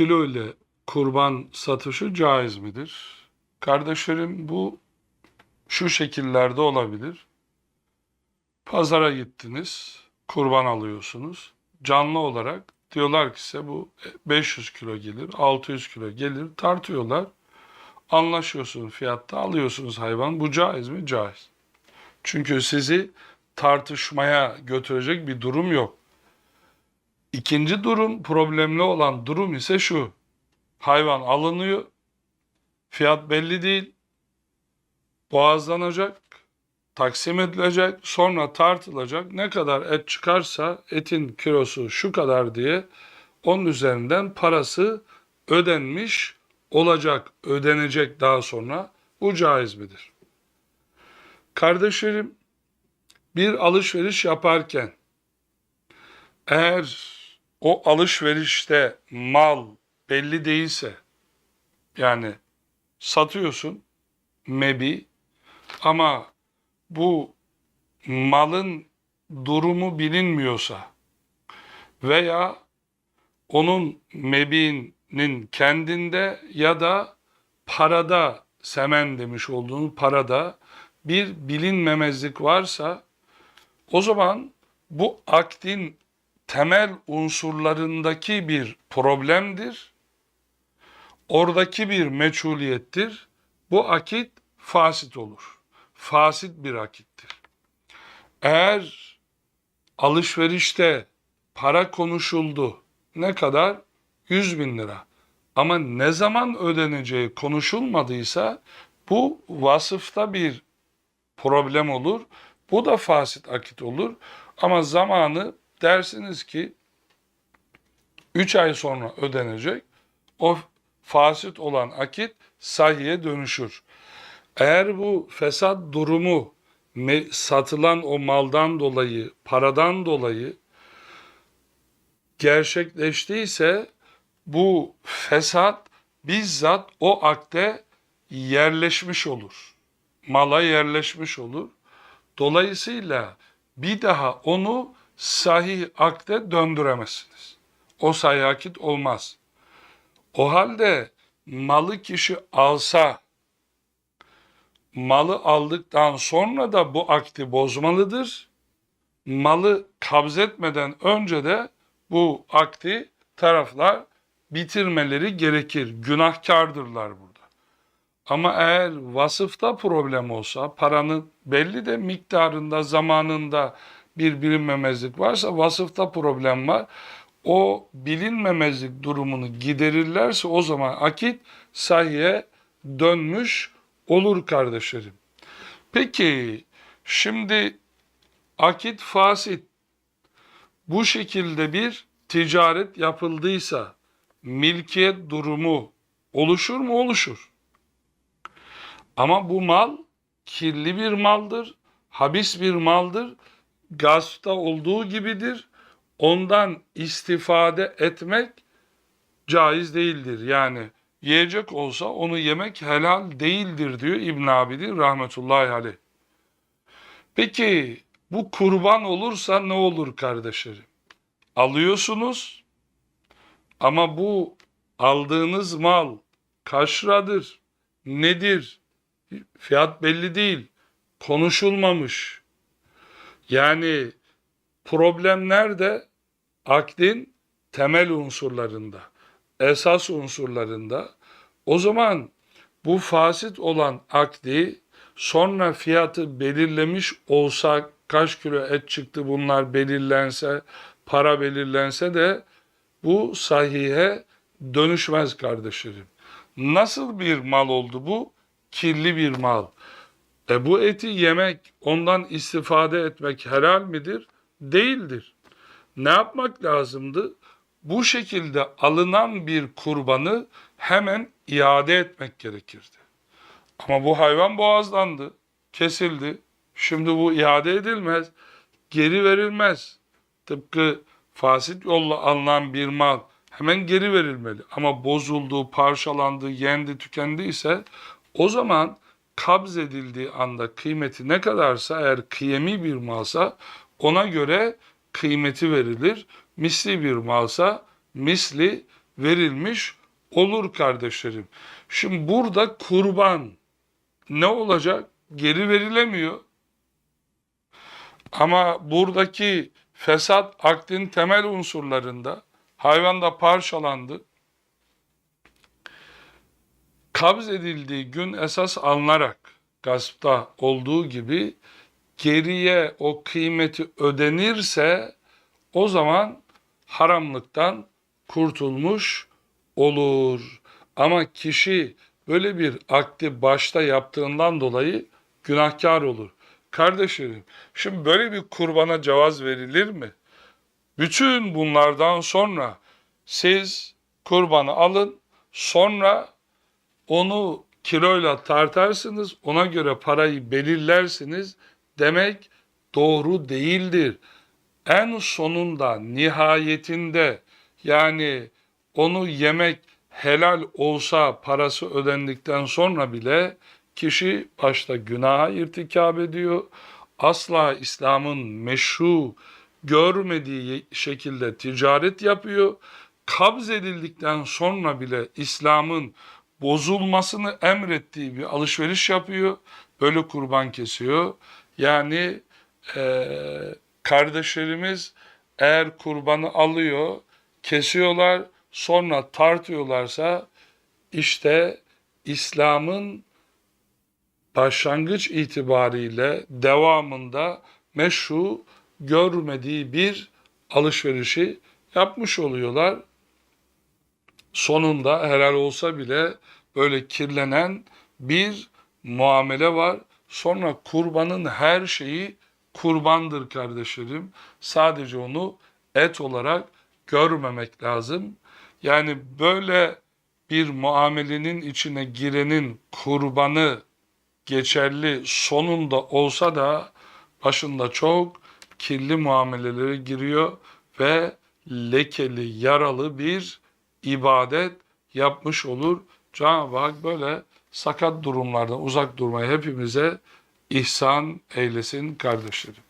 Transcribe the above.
kilo ile kurban satışı caiz midir? Kardeşlerim bu şu şekillerde olabilir. Pazara gittiniz, kurban alıyorsunuz. Canlı olarak diyorlar ki size bu 500 kilo gelir, 600 kilo gelir tartıyorlar. Anlaşıyorsun fiyatta alıyorsunuz hayvan. Bu caiz mi? Caiz. Çünkü sizi tartışmaya götürecek bir durum yok. İkinci durum, problemli olan durum ise şu. Hayvan alınıyor, fiyat belli değil, boğazlanacak, taksim edilecek, sonra tartılacak. Ne kadar et çıkarsa etin kilosu şu kadar diye onun üzerinden parası ödenmiş olacak, ödenecek daha sonra. Bu caiz midir? Kardeşlerim, bir alışveriş yaparken eğer o alışverişte mal belli değilse yani satıyorsun mebi ama bu malın durumu bilinmiyorsa veya onun mebiğinin kendinde ya da parada semen demiş olduğun parada bir bilinmemezlik varsa o zaman bu akdin temel unsurlarındaki bir problemdir. Oradaki bir meçhuliyettir. Bu akit fasit olur. Fasit bir akittir. Eğer alışverişte para konuşuldu ne kadar? 100 bin lira. Ama ne zaman ödeneceği konuşulmadıysa bu vasıfta bir problem olur. Bu da fasit akit olur. Ama zamanı dersiniz ki 3 ay sonra ödenecek. O fasit olan akit sahiye dönüşür. Eğer bu fesat durumu satılan o maldan dolayı, paradan dolayı gerçekleştiyse bu fesat bizzat o akte yerleşmiş olur. Mala yerleşmiş olur. Dolayısıyla bir daha onu sahih akde döndüremezsiniz. O sahih akit olmaz. O halde malı kişi alsa, malı aldıktan sonra da bu akdi bozmalıdır. Malı kabzetmeden önce de bu akdi taraflar bitirmeleri gerekir. Günahkardırlar burada. Ama eğer vasıfta problem olsa, paranın belli de miktarında, zamanında bir bilinmemezlik varsa vasıfta problem var. O bilinmemezlik durumunu giderirlerse o zaman akit sahiye dönmüş olur kardeşlerim. Peki şimdi akit fasit bu şekilde bir ticaret yapıldıysa milkiyet durumu oluşur mu? Oluşur. Ama bu mal kirli bir maldır, habis bir maldır. Gaspta olduğu gibidir. Ondan istifade etmek caiz değildir. Yani yiyecek olsa onu yemek helal değildir diyor İbn Abidin rahmetullahi aleyh. Peki bu kurban olursa ne olur kardeşlerim? Alıyorsunuz ama bu aldığınız mal kaç liradır, nedir? Fiyat belli değil, konuşulmamış. Yani problem nerede? Akdin temel unsurlarında, esas unsurlarında. O zaman bu fasit olan akdi sonra fiyatı belirlemiş olsa kaç kilo et çıktı bunlar belirlense, para belirlense de bu sahihe dönüşmez kardeşlerim. Nasıl bir mal oldu bu? Kirli bir mal. E bu eti yemek, ondan istifade etmek helal midir? Değildir. Ne yapmak lazımdı? Bu şekilde alınan bir kurbanı hemen iade etmek gerekirdi. Ama bu hayvan boğazlandı, kesildi. Şimdi bu iade edilmez, geri verilmez. Tıpkı fasit yolla alınan bir mal hemen geri verilmeli. Ama bozuldu, parçalandı, yendi, tükendiyse o zaman kabz edildiği anda kıymeti ne kadarsa eğer kıyemi bir malsa ona göre kıymeti verilir. Misli bir malsa misli verilmiş olur kardeşlerim. Şimdi burada kurban ne olacak? Geri verilemiyor. Ama buradaki fesat akdin temel unsurlarında hayvan da parçalandı. Kabz edildiği gün esas alınarak gaspta olduğu gibi geriye o kıymeti ödenirse o zaman haramlıktan kurtulmuş olur. Ama kişi böyle bir akdi başta yaptığından dolayı günahkar olur. Kardeşlerim, şimdi böyle bir kurbana cevaz verilir mi? Bütün bunlardan sonra siz kurbanı alın, sonra onu kiloyla tartarsınız, ona göre parayı belirlersiniz demek doğru değildir. En sonunda, nihayetinde yani onu yemek helal olsa parası ödendikten sonra bile kişi başta günaha irtikab ediyor. Asla İslam'ın meşru görmediği şekilde ticaret yapıyor. Kabz edildikten sonra bile İslam'ın bozulmasını emrettiği bir alışveriş yapıyor. Böyle kurban kesiyor. Yani eee, kardeşlerimiz eğer kurbanı alıyor, kesiyorlar, sonra tartıyorlarsa işte İslam'ın başlangıç itibariyle devamında meşru görmediği bir alışverişi yapmış oluyorlar. Sonunda helal olsa bile böyle kirlenen bir muamele var. Sonra kurbanın her şeyi kurbandır kardeşlerim. Sadece onu et olarak görmemek lazım. Yani böyle bir muamelenin içine girenin kurbanı geçerli sonunda olsa da başında çok kirli muamelelere giriyor ve lekeli, yaralı bir ibadet yapmış olur. Cenab-ı Hak böyle sakat durumlardan uzak durmayı hepimize ihsan eylesin kardeşlerim.